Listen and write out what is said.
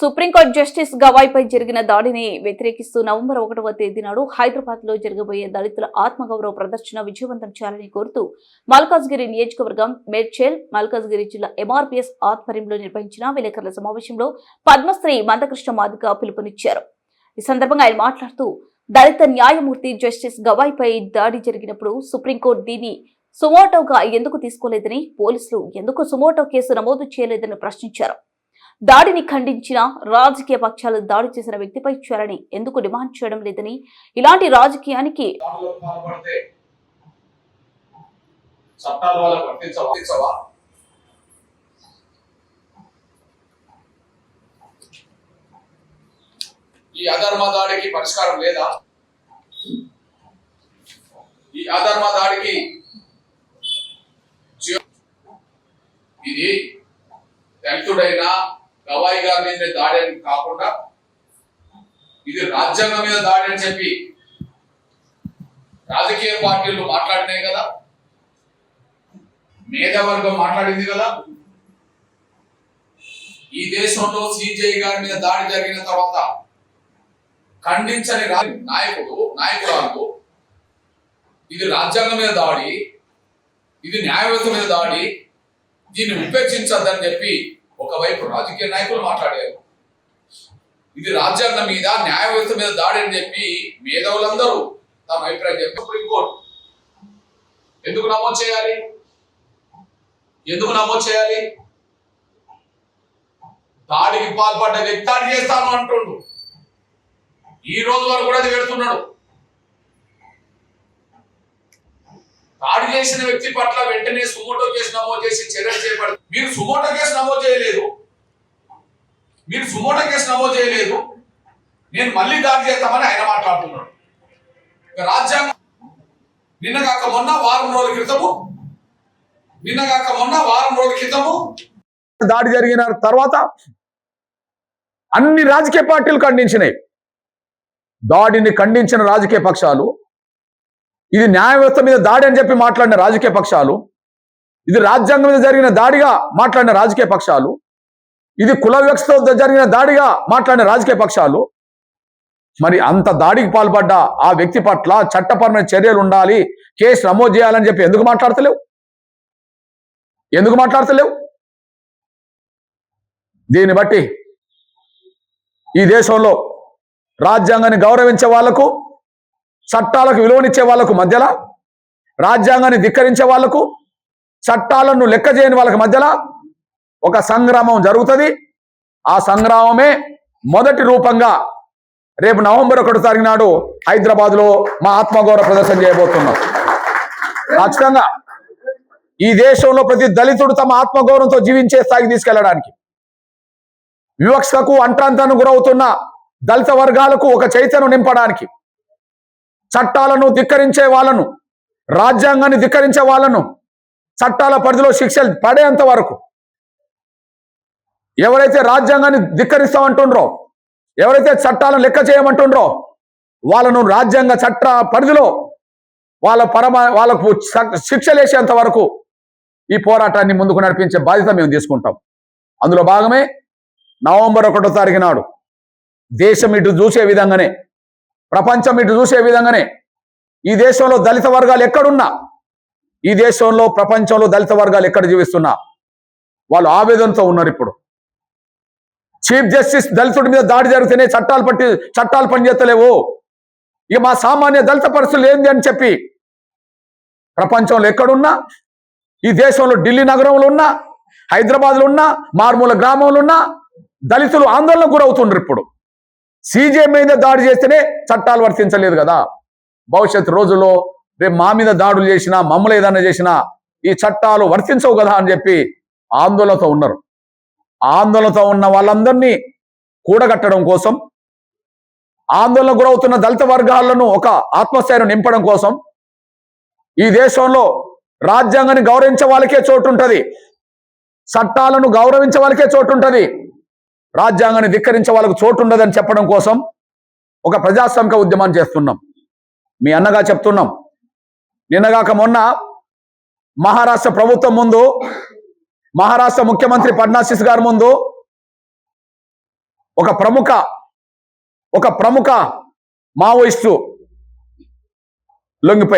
Supreme court justice గవాయ్పై జరిగిన దాడిని వ్యతిరేకిస్తూ నవంబర్ ఒకటవ తేదీ నాడు హైదరాబాద్లో జరగబోయే దళితుల ఆత్మగౌరవ ప్రదర్శన విజయవంతం చేయాలని కోరుతూ మల్కాజ్గిరి నియోజకవర్గం మేడ్చేల్ మల్కాజ్గిరి జిల్లా ఎంఆర్పీఎస్ ఆధ్వర్యంలో నిర్వహించిన విలేకరుల సమావేశంలో పద్మశ్రీ మందకృష్ణ మాదిక పిలుపునిచ్చారు. ఈ సందర్భంగా ఆయన మాట్లాడుతూ దళిత న్యాయమూర్తి జస్టిస్ గవాయ్పై దాడి జరిగినప్పుడు సుప్రీంకోర్టు దీన్ని సుమోటోగా ఎందుకు తీసుకోలేదని పోలీసులు ఎందుకు సుమోటో కేసు నమోదు చేయలేదని ప్రశ్నించారు. దాడిని ఖండించిన రాజకీయ పక్షాలు దాడి చేసిన వ్యక్తిపై చేయాలని ఎందుకు డిమాండ్ చేయడం లేదని ఇలాంటి రాజకీయానికి ఈ అధర్మ దాడికి పరిష్కారం లేదా? ఈ అధర్మ దాడికి ఇది దళితుడైనా గవాయి గారి మీద దాడి అని కాకుండా ఇది రాజ్యాంగం మీద దాడి అని చెప్పి రాజకీయ పార్టీలు మాట్లాడినాయి కదా? మేధావర్గం మాట్లాడింది కదా? ఈ దేశంలో సిజేఐ గారి మీద దాడి జరిగిన తర్వాత ఖండించని రా- నాయకుడు నాయకురాలు ఇది రాజ్యాంగం మీద దాడి ఇది న్యాయవ్యవస్థ మీద దాడి దీన్ని ఉపేక్షించద్దని చెప్పి ఒకవైపు రాజకీయ నాయకులు మాట్లాడారు. ఇది రాజ్యాంగం మీద న్యాయ వ్యవస్థ మీద దాడి అని చెప్పి మేధావులందరూ తమ అభిప్రాయం చెప్పి సుప్రీంకోర్టు ఎందుకు నమోదు చేయాలి? ఎందుకు నమోదు చేయాలి? దాడికి పాల్పడ్డ వ్యక్తి దాడి చేస్తాను అంటుండు. ఈ రోజు వరకు కూడా అది పెడుతున్నాడు. దాడి చేసిన వ్యక్తి పట్ల వెంటనే సుమోటో కేసు నమోదు చేసి చర్యలు చేపడు మీరు సుమోటో కేసు నమోదు చేయలేదు. మీరు సుమోటో కేసు నమోదు చేయలేదు. నేను మళ్ళీ దాడి చేస్తామని ఆయన మాట్లాడుతున్నాడు. రాజ్యాంగం నిన్న కాక మొన్న వారం రోజుల క్రితము నిన్న కాక మొన్న వారం రోజుల క్రితము దాడి జరిగిన తర్వాత అన్ని రాజకీయ పార్టీలు ఖండించినాయి. దాడిని ఖండించిన రాజకీయ పక్షాలు ఇది న్యాయ వ్యవస్థ మీద దాడి అని చెప్పి మాట్లాడిన రాజకీయ పక్షాలు ఇది రాజ్యాంగం మీద జరిగిన దాడిగా మాట్లాడిన రాజకీయ పక్షాలు ఇది కుల వ్యవస్థతో జరిగిన దాడిగా మాట్లాడిన రాజకీయ పక్షాలు. మరి అంత దాడికి పాల్పడ్డ ఆ వ్యక్తి పట్ల చట్టపరమైన చర్యలు ఉండాలి కేసు నమోదు చేయాలని చెప్పి ఎందుకు మాట్లాడతలేవు? ఎందుకు మాట్లాడతలేవు? దీన్ని బట్టి ఈ దేశంలో రాజ్యాంగాన్ని గౌరవించే వాళ్ళకు చట్టాలకు విలువనిచ్చే వాళ్ళకు మధ్యలో రాజ్యాంగాన్ని ధిక్కరించే వాళ్ళకు చట్టాలను లెక్క చేయని వాళ్ళకి మధ్యలో ఒక సంగ్రామం జరుగుతుంది. ఆ సంగ్రామమే మొదటి రూపంగా రేపు నవంబర్ ఒకటో తారీఖు నాడు హైదరాబాద్లో మా ఆత్మగౌరవ ప్రదర్శన చేయబోతున్నాం. ఖచ్చితంగా ఈ దేశంలో ప్రతి దళితుడు తమ ఆత్మగౌరవంతో జీవించే స్థాయికి తీసుకెళ్ళడానికి వివక్షకు అంట్రాంతానికి గురవుతున్న దళిత వర్గాలకు ఒక చైతన్యం నింపడానికి చట్టాలను ధిక్కరించే వాళ్ళను రాజ్యాంగాన్ని ధిక్కరించే వాళ్ళను చట్టాల పరిధిలో శిక్షలు పడేంత వరకు. ఎవరైతే రాజ్యాంగాన్ని ధిక్కరిస్తామంటుండ్రో ఎవరైతే చట్టాలను లెక్క చేయమంటుండ్రో వాళ్ళను రాజ్యాంగ చట్ట పరిధిలో వాళ్ళ పరమ వాళ్ళకు శిక్షలేసేంత వరకు ఈ పోరాటాన్ని ముందుకు నడిపించే బాధ్యత మేము తీసుకుంటాం. అందులో భాగమే నవంబర్ ఒకటో తారీఖు నాడు దేశం ఇటు చూసే విధంగానే ప్రపంచం ఇటు చూసే విధంగానే ఈ దేశంలో దళిత వర్గాలు ఎక్కడున్నా ఈ దేశంలో ప్రపంచంలో దళిత వర్గాలు ఎక్కడ జీవిస్తున్నా వాళ్ళు ఆవేదనతో ఉన్నారు ఇప్పుడు. చీఫ్ జస్టిస్ దళితుడి మీద దాడి జరిగితేనే చట్టాలు పట్టి చట్టాలు పనిచేస్తలేవు. ఇక మా సామాన్య దళిత పరిస్థితులు ఏంది అని చెప్పి ప్రపంచంలో ఎక్కడున్నా ఈ దేశంలో ఢిల్లీ నగరంలో ఉన్నా హైదరాబాద్లో ఉన్నా మారుమూల గ్రామంలో ఉన్నా దళితులు ఆందోళనకు గురవుతుండ్రు ఇప్పుడు. సీజే మీద దాడి చేస్తేనే చట్టాలు వర్తించలేదు కదా. భవిష్యత్ రోజుల్లో రేపు మా మీద దాడులు చేసినా మమ్మల్ని ఏదైనా చేసినా ఈ చట్టాలు వర్తించవు కదా అని చెప్పి ఆందోళనతో ఉన్నారు. ఆందోళనతో ఉన్న వాళ్ళందరినీ కూడగట్టడం కోసం ఆందోళన గురవుతున్న దళిత వర్గాలను ఒక ఆత్మస్థైర్యం నింపడం కోసం ఈ దేశంలో రాజ్యాంగాన్ని గౌరవించే వాళ్ళకే చోటు ఉంటుంది. చట్టాలను గౌరవించే వాళ్ళకే చోటు ఉంటుంది. రాజ్యాంగాన్ని ధిక్కరించే వాళ్ళకు చోటు ఉండదని చెప్పడం కోసం ఒక ప్రజాస్వామిక ఉద్యమాన్ని చేస్తున్నాం. మీ అన్నగా చెప్తున్నాం. నిన్నగాక మొన్న మహారాష్ట్ర ప్రభుత్వం ముందు మహారాష్ట్ర ముఖ్యమంత్రి ఫడ్నాసిస్ గారి ముందు ఒక ప్రముఖ ఒక ప్రముఖ మావోయిస్టు లొంగిపోయారు.